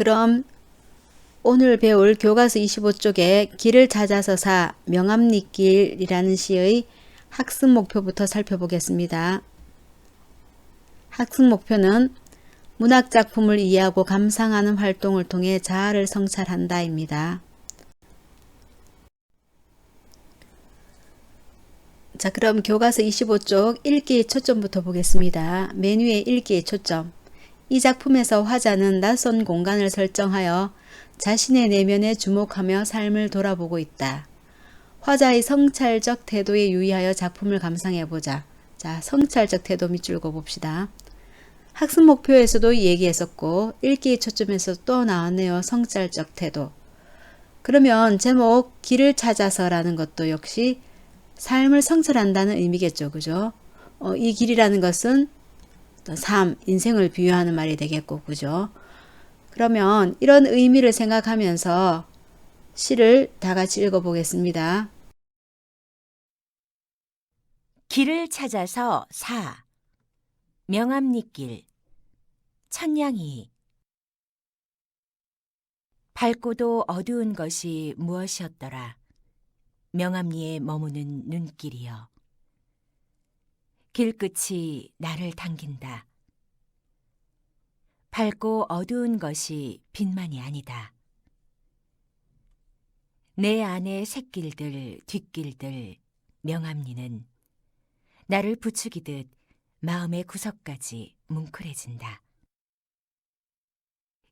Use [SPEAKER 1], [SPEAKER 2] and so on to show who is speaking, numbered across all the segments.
[SPEAKER 1] 그럼 오늘 배울 교과서 25쪽에 길을 찾아서 사 명암리길이라는 시의 학습 목표부터 살펴보겠습니다. 학습 목표는 문학 작품을 이해하고 감상하는 활동을 통해 자아를 성찰한다입니다. 자, 그럼 교과서 25쪽 읽기의 초점부터 보겠습니다. 메뉴의 읽기의 초점. 이 작품에서 화자는 낯선 공간을 설정하여 자신의 내면에 주목하며 삶을 돌아보고 있다. 화자의 성찰적 태도에 유의하여 작품을 감상해보자. 자, 성찰적 태도 밑줄 그어봅시다. 학습 목표에서도 얘기했었고, 읽기의 초점에서 또 나왔네요. 성찰적 태도. 그러면 제목 길을 찾아서라는 것도 역시 삶을 성찰한다는 의미겠죠. 그죠? 어, 이 길이라는 것은 삶, 인생을 비유하는 말이 되겠고, 그죠? 그러면 이런 의미를 생각하면서 시를 다 같이 읽어보겠습니다.
[SPEAKER 2] 길을 찾아서 사. 명암리길. 천냥이. 밝고도 어두운 것이 무엇이었더라? 명암리에 머무는 눈길이여 길끝이 나를 당긴다 밝고 어두운 것이 빛만이 아니다 내 안의 샛길들 뒷길들 명암리는 나를 부추기듯 마음의 구석까지 뭉클해진다.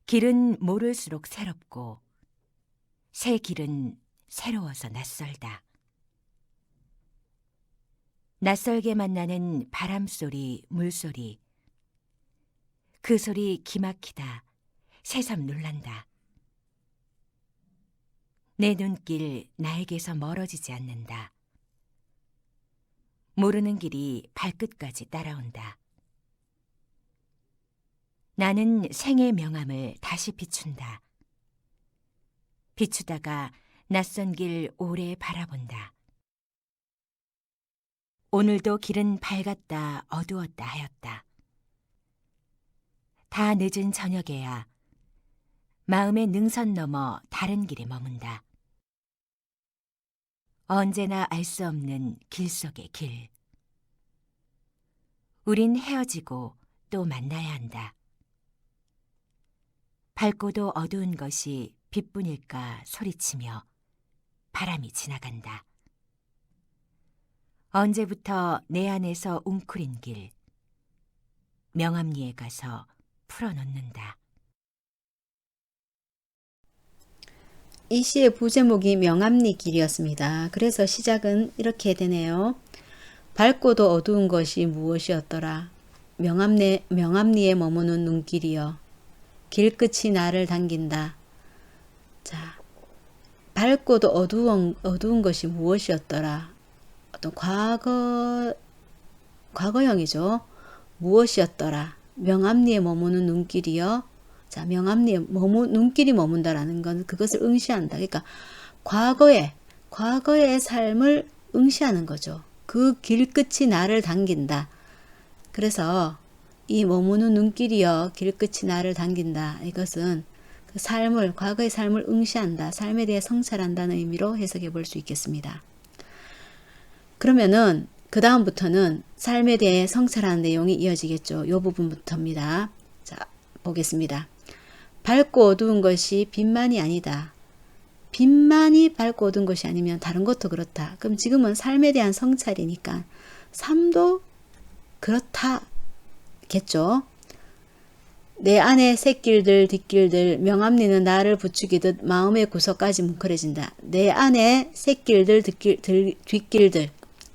[SPEAKER 2] 길은 모를수록 새롭고 새 길은 새로워서 낯설다. 낯설게 만나는 바람 소리, 물 소리. 그 소리 기막히다. 새삼 놀란다. 내 눈길 나에게서 멀어지지 않는다. 모르는 길이 발끝까지 따라온다. 나는 생의 명암을 다시 비춘다. 비추다가 낯선 길 오래 바라본다. 오늘도 길은 밝았다 어두웠다 하였다. 다 늦은 저녁에야 마음의 능선 넘어 다른 길에 머문다. 언제나 알 수 없는 길 속의 길. 우린 헤어지고 또 만나야 한다. 밝고도 어두운 것이 빛뿐일까 소리치며 바람이 지나간다. 언제부터 내 안에서 웅크린 길, 명암리에 가서 풀어놓는다.
[SPEAKER 1] 이 시의 부제목이 명암리 길이었습니다. 그래서 시작은 이렇게 되네요. 밝고도 어두운 것이 무엇이었더라. 명암리, 명암리에 머무는 눈길이여. 길끝이 나를 당긴다. 자, 밝고도 어두운, 어두운 것이 무엇이었더라. 어떤 과거, 과거형이죠. 무엇이었더라. 명암리에 머무는 눈길이여. 자, 명암리에 머무, 눈길이 머문다라는 건 그것을 응시한다. 그러니까 과거에, 과거의 삶을 응시하는 거죠. 그 길끝이 나를 당긴다. 그래서 이 머무는 눈길이여 길끝이 나를 당긴다. 이것은 그 삶을, 과거의 삶을 응시한다. 삶에 대해 성찰한다는 의미로 해석해 볼 수 있겠습니다. 그러면은 그 다음부터는 삶에 대해 성찰하는 내용이 이어지겠죠. 이 부분부터입니다. 자, 보겠습니다. 밝고 어두운 것이 빛만이 아니다. 빛만이 밝고 어두운 것이 아니면 다른 것도 그렇다. 그럼 지금은 삶에 대한 성찰이니까 삶도 그렇다겠죠. 내 안의 새길들 뒷길들 명암리는 나를 부추기듯 마음의 구석까지 뭉클해진다. 내 안의 새길들 뒷길, 뒷길들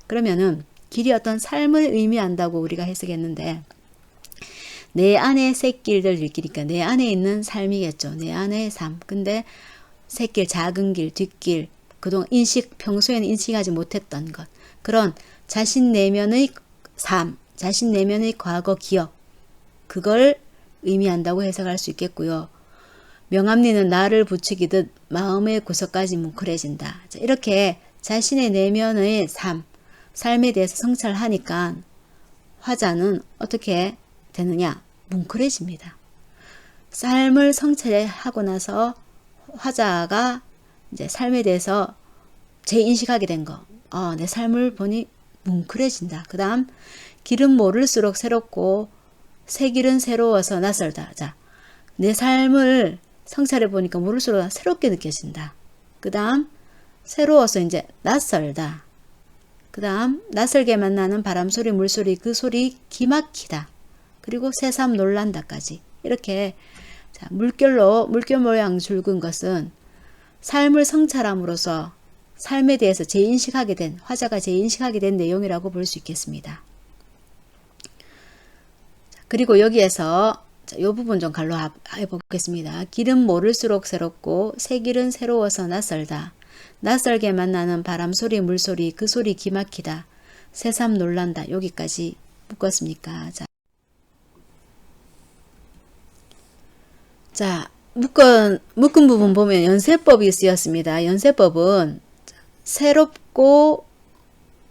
[SPEAKER 1] 그러면은 길이 어떤 삶을 의미한다고 우리가 해석했는데 내 안에 새길들 뒷길이니까 내 안에 있는 삶이겠죠. 내 안의 삶. 근데 새길, 작은 길, 뒷길, 그동안 인식, 평소에는 인식하지 못했던 것. 그런 자신 내면의 삶, 자신 내면의 과거 기억. 그걸 의미한다고 해석할 수 있겠고요. 명암리는 나를 부추기듯 마음의 구석까지 뭉클해진다. 자, 이렇게 자신의 내면의 삶, 삶에 대해서 성찰하니까 화자는 어떻게 되느냐? 뭉클해집니다. 삶을 성찰하고 나서 화자가 이제 삶에 대해서 재인식하게 된 거. 어, 내 삶을 보니 뭉클해진다. 그 다음, 길은 모를수록 새롭고, 새 길은 새로워서 낯설다. 자, 내 삶을 성찰해 보니까 모를수록 새롭게 느껴진다. 그 다음, 새로워서 이제 낯설다. 그 다음, 낯설게 만나는 바람소리, 물소리, 그 소리 기막히다. 그리고 새삼 놀란다까지. 이렇게, 자, 물결로, 물결 모양 줄근 것은 삶을 성찰함으로써 삶에 대해서 재인식하게 된, 화자가 재인식하게 된 내용이라고 볼 수 있겠습니다. 그리고 여기에서 이 부분 좀 갈로 해보겠습니다. 길은 모를수록 새롭고 새 길은 새로워서 낯설다. 낯설게 만 나는 바람 소리, 물소리, 그 소리 기막히다. 새삼 놀란다. 여기까지 묶었습니까? 자, 자 묶은, 묶은 부분 보면 연세법이 쓰였습니다. 연세법은 새롭고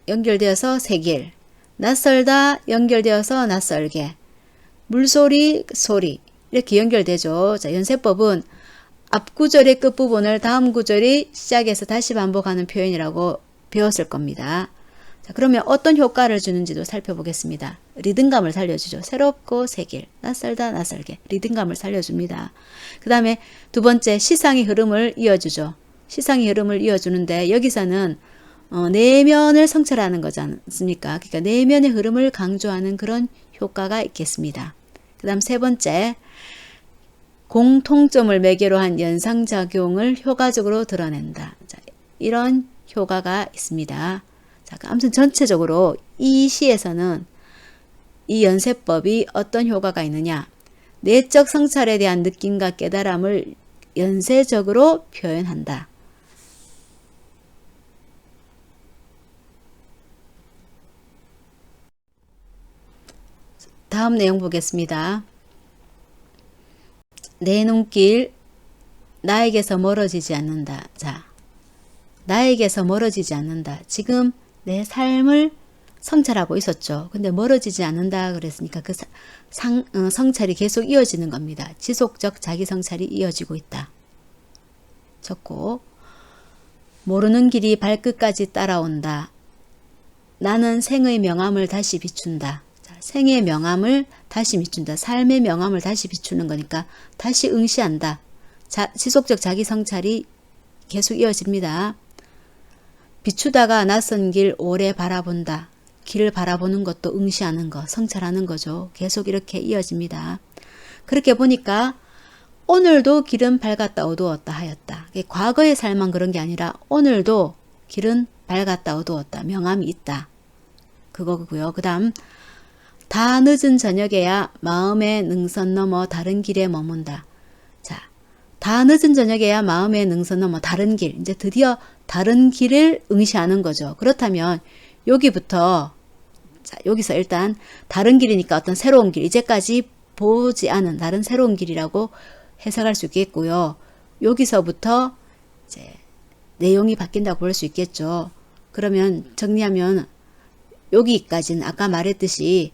[SPEAKER 1] 연결되어서 새길, 낯설다 연결되어서 낯설게, 물소리, 소리 이렇게 연결되죠. 자, 연세법은 앞 구절의 끝부분을 다음 구절이 시작해서 다시 반복하는 표현이라고 배웠을 겁니다. 자, 그러면 어떤 효과를 주는지도 살펴보겠습니다. 리듬감을 살려주죠. 새롭고 새길, 낯설다, 낯설게. 리듬감을 살려줍니다. 그 다음에 두 번째, 시상의 흐름을 이어주죠. 시상의 흐름을 이어주는데 여기서는 어, 내면을 성찰하는 거지 않습니까? 그러니까 내면의 흐름을 강조하는 그런 효과가 있겠습니다. 그 다음 세 번째, 공통점을 매개로 한 연상작용을 효과적으로 드러낸다. 자, 이런 효과가 있습니다. 자, 아무튼 전체적으로 이 시에서는 이 연세법이 어떤 효과가 있느냐. 내적 성찰에 대한 느낌과 깨달음을 연세적으로 표현한다. 다음 내용 보겠습니다. 내 눈길 나에게서 멀어지지 않는다. 자, 나에게서 멀어지지 않는다. 지금 내 삶을 성찰하고 있었죠. 근데 멀어지지 않는다 그랬으니까 그 상, 어, 성찰이 계속 이어지는 겁니다. 지속적 자기 성찰이 이어지고 있다. 적고 모르는 길이 발끝까지 따라온다. 나는 생의 명암을 다시 비춘다. 자, 생의 명암을 다시 비춘다. 삶의 명암을 다시 비추는 거니까 다시 응시한다. 자, 지속적 자기 성찰이 계속 이어집니다. 비추다가 낯선 길 오래 바라본다. 길을 바라보는 것도 응시하는 거, 성찰하는 거죠. 계속 이렇게 이어집니다. 그렇게 보니까 오늘도 길은 밝았다 어두웠다 하였다. 과거의 삶만 그런 게 아니라 오늘도 길은 밝았다 어두웠다. 명암이 있다. 그거고요. 그 다음 다 늦은 저녁에야 마음의 능선 넘어 다른 길에 머문다. 자, 다 늦은 저녁에야 마음의 능선 넘어 다른 길. 이제 드디어 다른 길을 응시하는 거죠. 그렇다면 여기부터 자, 여기서 일단 다른 길이니까 어떤 새로운 길, 이제까지 보지 않은 다른 새로운 길이라고 해석할 수 있겠고요. 여기서부터 이제 내용이 바뀐다고 볼 수 있겠죠. 그러면 정리하면 여기까지는 아까 말했듯이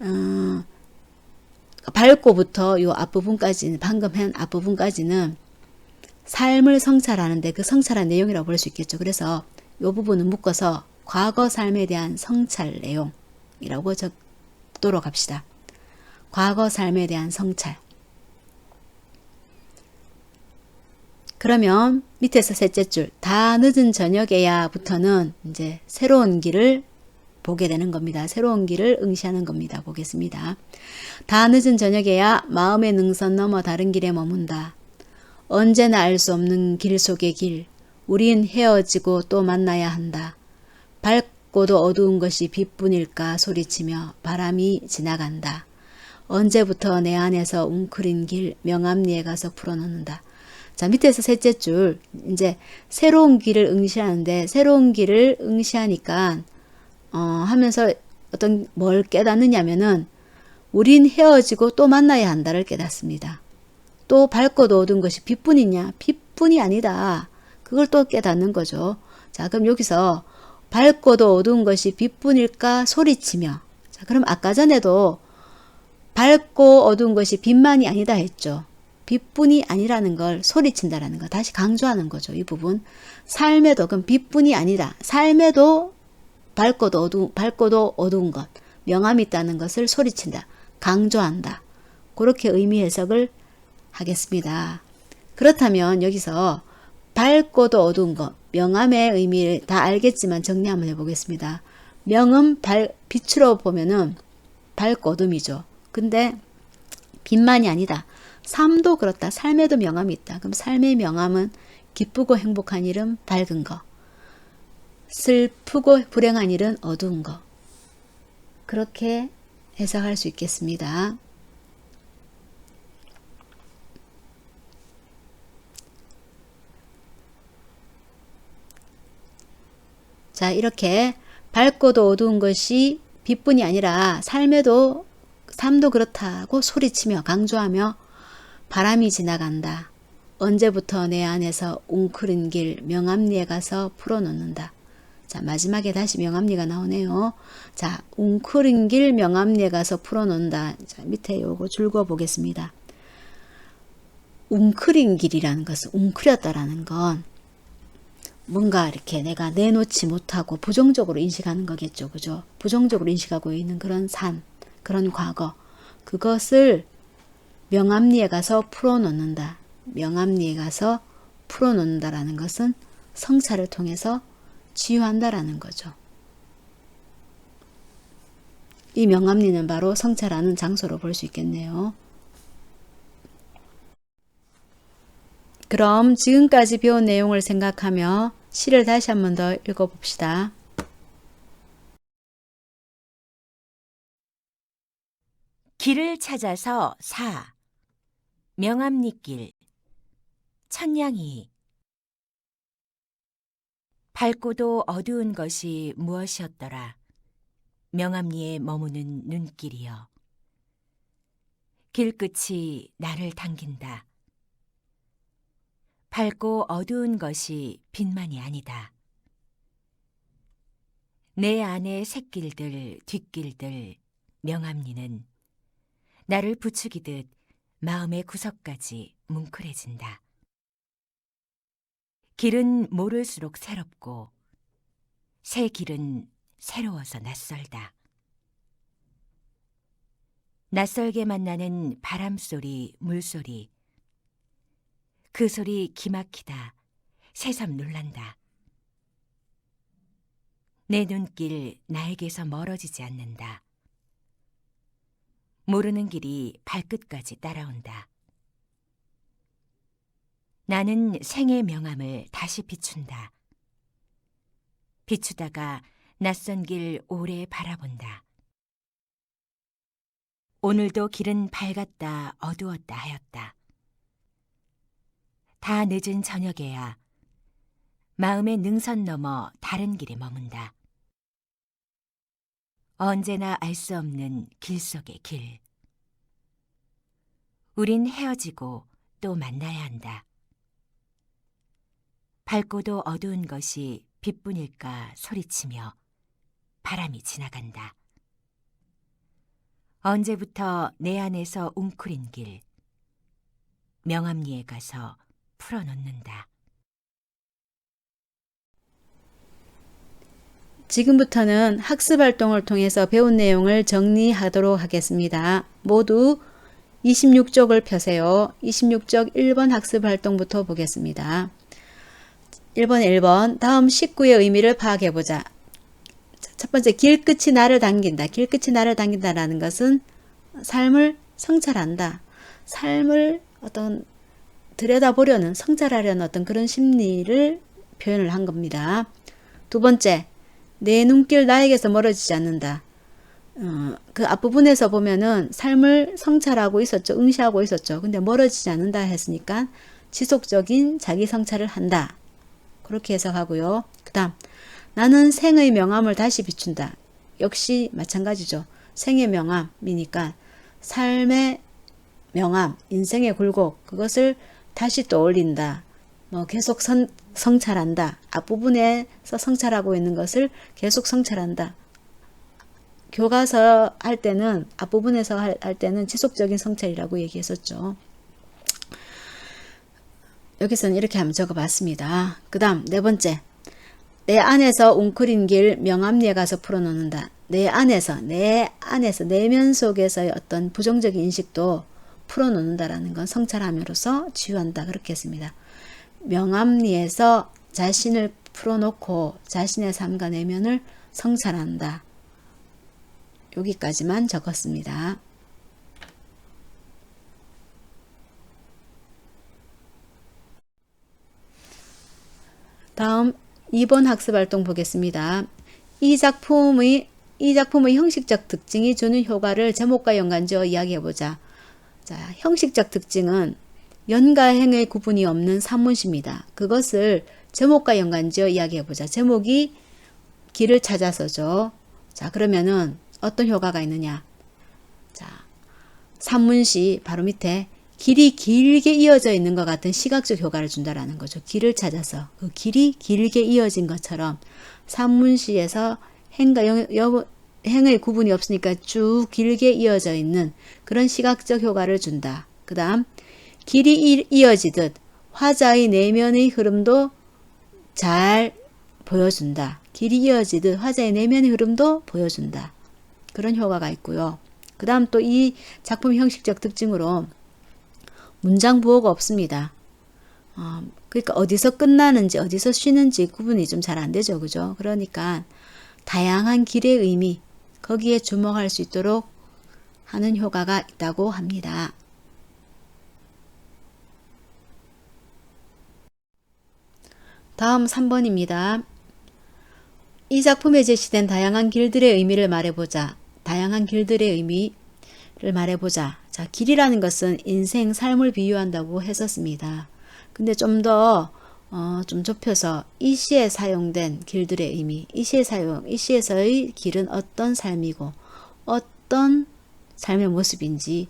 [SPEAKER 1] 어, 밝고부터 요 앞부분까지는 방금 한 앞부분까지는 삶을 성찰하는데 그 성찰한 내용이라고 볼 수 있겠죠. 그래서 요 부분은 묶어서 과거 삶에 대한 성찰 내용이라고 적도록 합시다. 과거 삶에 대한 성찰. 그러면 밑에서 셋째 줄, 다 늦은 저녁에야부터는 이제 새로운 길을 보게 되는 겁니다. 새로운 길을 응시하는 겁니다. 보겠습니다. 다 늦은 저녁에야 마음의 능선 넘어 다른 길에 머문다. 언제나 알 수 없는 길 속의 길. 우린 헤어지고 또 만나야 한다. 밝고도 어두운 것이 빛뿐일까 소리치며 바람이 지나간다. 언제부터 내 안에서 웅크린 길 명암리에 가서 풀어놓는다. 자, 밑에서 셋째 줄, 이제 새로운 길을 응시하는데, 새로운 길을 응시하니까, 어, 하면서 어떤 뭘 깨닫느냐면은, 우린 헤어지고 또 만나야 한다를 깨닫습니다. 또 밝고도 어두운 것이 빛뿐이냐? 빛뿐이 아니다. 그걸 또 깨닫는 거죠. 자, 그럼 여기서 밝고도 어두운 것이 빛뿐일까 소리치며. 자, 그럼 아까 전에도 밝고 어두운 것이 빛만이 아니다 했죠. 빚뿐이 아니라는 걸 소리친다라는 거 다시 강조하는 거죠. 이 부분. 삶에도 그럼 빚뿐이 아니라 삶에도 밝고도 어두 밝고도 어두운 것 명암이 있다는 것을 소리친다. 강조한다. 그렇게 의미 해석을 하겠습니다. 그렇다면 여기서 밝고도 어두운 것 명암의 의미를 다 알겠지만 정리 한번 해보겠습니다. 명은 발, 빛으로 보면은 밝고 어둠이죠. 근데 빛만이 아니다. 삶도 그렇다. 삶에도 명암이 있다. 그럼 삶의 명암은 기쁘고 행복한 일은 밝은 거. 슬프고 불행한 일은 어두운 거. 그렇게 해석할 수 있겠습니다. 자, 이렇게 밝고도 어두운 것이 빛뿐이 아니라 삶에도 삶도 그렇다고 소리치며 강조하며 바람이 지나간다. 언제부터 내 안에서 웅크린 길 명암리에 가서 풀어놓는다. 자, 마지막에 다시 명암리가 나오네요. 자, 웅크린 길 명암리에 가서 풀어놓는다. 자, 밑에 요거 줄거 보겠습니다. 웅크린 길이라는 것은 웅크렸다라는 건 뭔가 이렇게 내가 내놓지 못하고 부정적으로 인식하는 거겠죠. 그죠? 부정적으로 인식하고 있는 그런 산, 그런 과거. 그것을 명암리에 가서 풀어놓는다. 명암리에 가서 풀어놓는다라는 것은 성찰을 통해서 치유한다라는 거죠. 이 명암리는 바로 성찰하는 장소로 볼 수 있겠네요. 그럼 지금까지 배운 내용을 생각하며 시를 다시 한 번 더 읽어봅시다.
[SPEAKER 2] 길을 찾아서 사. 명암리길. 천냥이. 밝고도 어두운 것이 무엇이었더라. 명암리에 머무는 눈길이여. 길끝이 나를 당긴다. 밝고 어두운 것이 빛만이 아니다. 내 안의 새길들, 뒷길들, 명암리는 나를 부추기듯 마음의 구석까지 뭉클해진다. 길은 모를수록 새롭고 새 길은 새로워서 낯설다. 낯설게 만나는 바람 소리, 물 소리, 그 소리 기막히다. 새삼 놀란다. 내 눈길 나에게서 멀어지지 않는다. 모르는 길이 발끝까지 따라온다. 나는 생의 명암을 다시 비춘다. 비추다가 낯선 길 오래 바라본다. 오늘도 길은 밝았다 어두웠다 하였다. 다 늦은 저녁에야 마음의 능선 넘어 다른 길에 머문다. 언제나 알 수 없는 길 속의 길. 우린 헤어지고 또 만나야 한다. 밝고도 어두운 것이 빛뿐일까 소리치며 바람이 지나간다. 언제부터 내 안에서 웅크린 길, 명암리에 가서 풀어놓는다.
[SPEAKER 1] 지금부터는 학습 활동을 통해서 배운 내용을 정리하도록 하겠습니다. 모두 26쪽을 펴세요. 26쪽 1번 학습 활동부터 보겠습니다. 1번 1번 다음 식구의 의미를 파악해 보자. 첫 번째 길끝이 나를 당긴다. 길끝이 나를 당긴다라는 것은 삶을 성찰한다. 삶을 어떤 들여다보려는 성찰하려는 어떤 그런 심리를 표현을 한 겁니다. 두 번째 내 눈길 나에게서 멀어지지 않는다. 어, 그 앞부분에서 보면은 삶을 성찰하고 있었죠. 응시하고 있었죠. 근데 멀어지지 않는다 했으니까 지속적인 자기 성찰을 한다. 그렇게 해석하고요. 그 다음, 나는 생의 명암을 다시 비춘다. 역시 마찬가지죠. 생의 명암이니까 삶의 명암, 인생의 굴곡, 그것을 다시 떠올린다. 뭐 계속 선, 성찰한다. 앞부분에서 성찰하고 있는 것을 계속 성찰한다. 교과서 할 때는 앞부분에서 할, 할 때는 지속적인 성찰이라고 얘기했었죠. 여기서는 이렇게 한번 적어봤습니다. 그 다음 네 번째 내 안에서 웅크린 길 명암리에 가서 풀어놓는다. 내 안에서 내 안에서 내면 속에서의 어떤 부정적인 인식도 풀어놓는다라는 건 성찰함으로써 치유한다 그렇게 했습니다. 명암리에서 자신을 풀어놓고 자신의 삶과 내면을 성찰한다. 여기까지만 적었습니다. 다음 2번 학습 활동 보겠습니다. 이 작품의 이 작품의 형식적 특징이 주는 효과를 제목과 연관지어 이야기해 보자. 자, 형식적 특징은 연과 행의 구분이 없는 산문시입니다. 그것을 제목과 연관지어 이야기해 보자. 제목이 길을 찾아서죠. 자, 그러면은 어떤 효과가 있느냐? 자, 산문시 바로 밑에 길이 길게 이어져 있는 것 같은 시각적 효과를 준다라는 거죠. 길을 찾아서 그 길이 길게 이어진 것처럼 산문시에서 행과 영, 여, 행의 구분이 없으니까 쭉 길게 이어져 있는 그런 시각적 효과를 준다. 그 다음 길이 이- 이어지듯 화자의 내면의 흐름도 잘 보여준다. 길이 이어지듯 화자의 내면의 흐름도 보여준다. 그런 효과가 있고요. 그 다음 또 이 작품 형식적 특징으로 문장 부호가 없습니다. 어, 그러니까 어디서 끝나는지 어디서 쉬는지 구분이 좀 잘 안 되죠. 그죠? 그러니까 다양한 길의 의미 거기에 주목할 수 있도록 하는 효과가 있다고 합니다. 다음 3번입니다. 이 작품에 제시된 다양한 길들의 의미를 말해보자. 다양한 길들의 의미를 말해보자. 자, 길이라는 것은 인생, 삶을 비유한다고 했었습니다. 근데 좀 더, 어, 좀 좁혀서 이 시에 사용된 길들의 의미, 이 시에 사용, 이 시에서의 길은 어떤 삶이고, 어떤 삶의 모습인지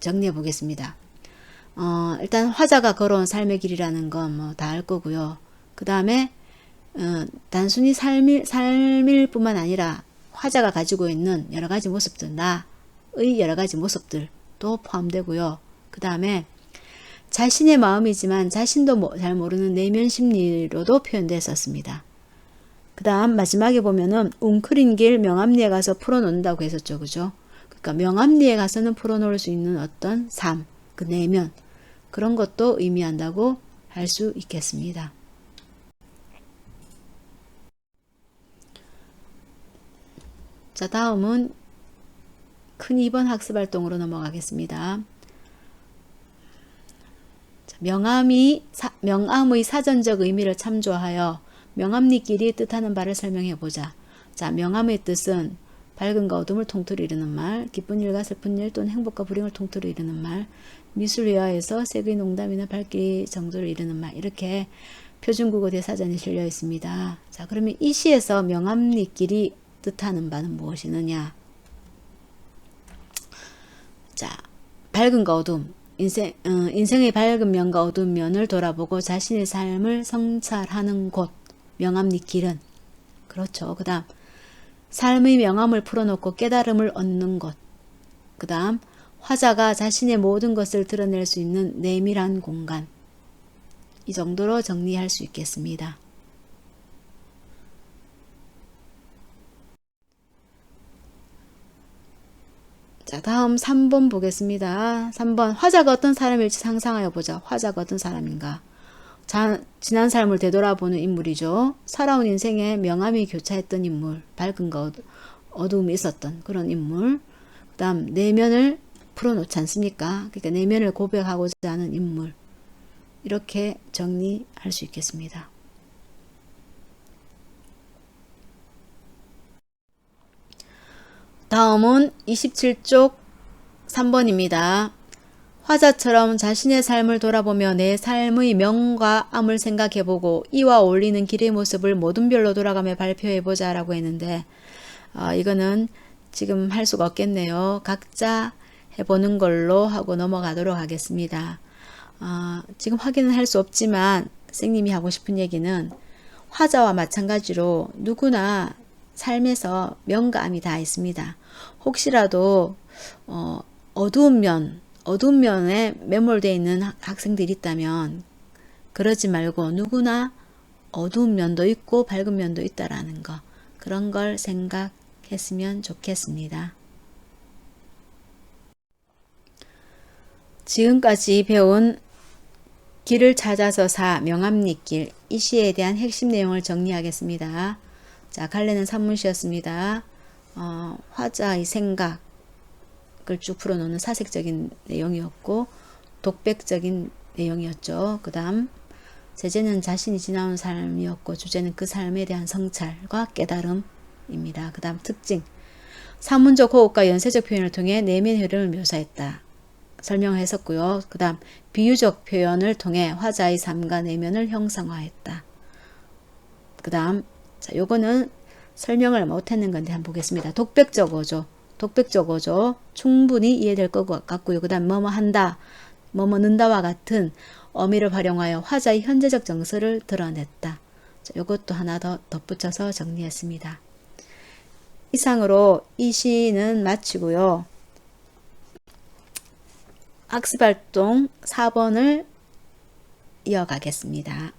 [SPEAKER 1] 정리해 보겠습니다. 어, 일단 화자가 걸어온 삶의 길이라는 건 뭐 다 알 거고요. 그 다음에 어, 단순히 삶일, 삶일 뿐만 아니라 화자가 가지고 있는 여러 가지 모습들, 나의 여러 가지 모습들도 포함되고요. 그 다음에 자신의 마음이지만 자신도 모- 잘 모르는 내면 심리로도 표현됐었습니다. 그 다음 마지막에 보면은 웅크린 길 명암리에 가서 풀어놓는다고 했었죠. 그죠? 그러니까 명암리에 가서는 풀어놓을 수 있는 어떤 삶, 그 내면 그런 것도 의미한다고 할 수 있겠습니다. 자, 다음은 큰 2번 학습 활동으로 넘어가겠습니다. 자, 명암이 사, 명암의 사전적 의미를 참조하여 명암리끼리 뜻하는 바를 설명해 보자. 자, 명암의 뜻은 밝음과 어둠을 통틀어 이르는 말, 기쁜 일과 슬픈 일 또는 행복과 불행을 통틀어 이르는 말, 미술회화에서 색의 농담이나 밝기 정도를 이르는 말 이렇게 표준국어 대사전에 실려 있습니다. 자, 그러면 이 시에서 명암리끼리 뜻하는 바는 무엇이느냐? 자, 밝음과 어둠, 인생, 어, 인생의 밝은 면과 어두운 면을 돌아보고 자신의 삶을 성찰하는 곳, 명암리 길은. 그렇죠. 그 다음, 삶의 명암을 풀어놓고 깨달음을 얻는 곳. 그 다음, 화자가 자신의 모든 것을 드러낼 수 있는 내밀한 공간. 이 정도로 정리할 수 있겠습니다. 자, 다음 3번 보겠습니다. 3번. 화자가 어떤 사람일지 상상하여 보자. 화자가 어떤 사람인가? 자, 지난 삶을 되돌아보는 인물이죠. 살아온 인생에 명암이 교차했던 인물, 어두, 어두움이 있었던 그런 인물. 그 다음, 내면을 풀어놓지 않습니까? 그러니까 내면을 고백하고자 하는 인물. 이렇게 정리할 수 있겠습니다. 다음은 27쪽 3번입니다. 화자처럼 자신의 삶을 돌아보며 내 삶의 명과 암을 생각해보고 이와 어울리는 길의 모습을 모든 별로 돌아가며 발표해보자 라고 했는데 어, 이거는 지금 할 수가 없겠네요. 각자 해보는 걸로 하고 넘어가도록 하겠습니다. 어, 지금 확인은 할 수 없지만 선생님이 하고 싶은 얘기는 화자와 마찬가지로 누구나 삶에서 명과 암이 다 있습니다. 혹시라도 어, 어두운 면, 어두운 면에 매몰되어 있는 학- 학생들이 있다면 그러지 말고 누구나 어두운 면도 있고 밝은 면도 있다라는 거 그런 걸 생각했으면 좋겠습니다. 지금까지 배운 길을 찾아서 사 명암리길 이 시에 대한 핵심 내용을 정리하겠습니다. 자, 갈래는 산문시였습니다. 어, 화자의 생각을 쭉 풀어놓는 사색적인 내용이었고 독백적인 내용이었죠. 그 다음 제재는 자신이 지나온 삶이었고 주제는 그 삶에 대한 성찰과 깨달음입니다. 그 다음 특징 사문적 호흡과 연쇄적 표현을 통해 내면 흐름을 묘사했다. 설명했었고요. 그 다음 비유적 표현을 통해 화자의 삶과 내면을 형상화했다. 그 다음 자 요거는 설명을 못했는 건데 한번 보겠습니다. 독백적 어조 독백적 어조 충분히 이해될 것 같고요. 그 다음 뭐뭐 한다 뭐뭐 는다와 같은 어미를 활용하여 화자의 현재적 정서를 드러냈다. 자, 요것도 하나 더 덧붙여서 정리했습니다. 이상으로 이 시는 마치고요. 학습활동 4번을 이어가겠습니다.